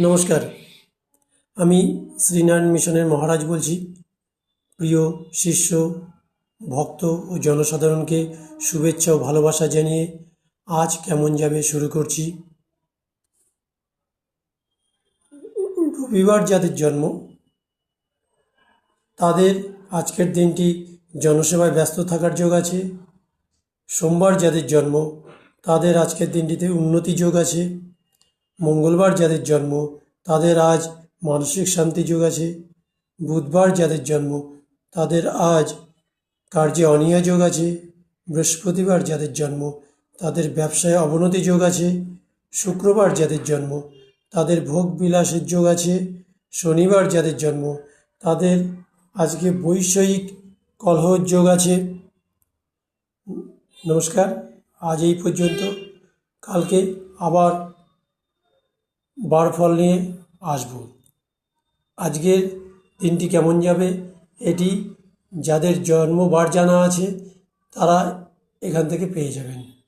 নমস্কার। আমি শ্রীনারায়ণ মিশনের মহারাজ বলছি। প্রিয় শিষ্য, ভক্ত ও জনসাধারণকে শুভেচ্ছা ও ভালোবাসা জানিয়ে আজ কেমন যাবে শুরু করছি। রবিবার যাদের জন্ম, তাদের আজকের দিনটি জনসেবায় ব্যস্ত থাকার যোগ আছে। সোমবার যাদের জন্ম, তাদের আজকের দিনটিতে উন্নতি যোগ আছে। মঙ্গলবার যাদের জন্ম, তাদের আজ মানসিক শান্তি যোগ আছে। বুধবার যাদের জন্ম, তাদের আজ কার্যে অনিয়া যোগ আছে। বৃহস্পতিবার যাদের জন্ম, তাদের ব্যবসায় অবনতি যোগ আছে। শুক্রবার যাদের জন্ম, তাদের ভোগ বিলাসের যোগ আছে। শনিবার যাদের জন্ম, তাদের আজকে বৈষয়িক কলহ যোগ আছে। নমস্কার, আজ এই পর্যন্ত। কালকে আবার বার ফল নিয়ে আসব। আজকের দিনটি কেমন যাবে এটি যাদের জন্মবার জানা আছে, তারা এখান থেকে পেয়ে যাবেন।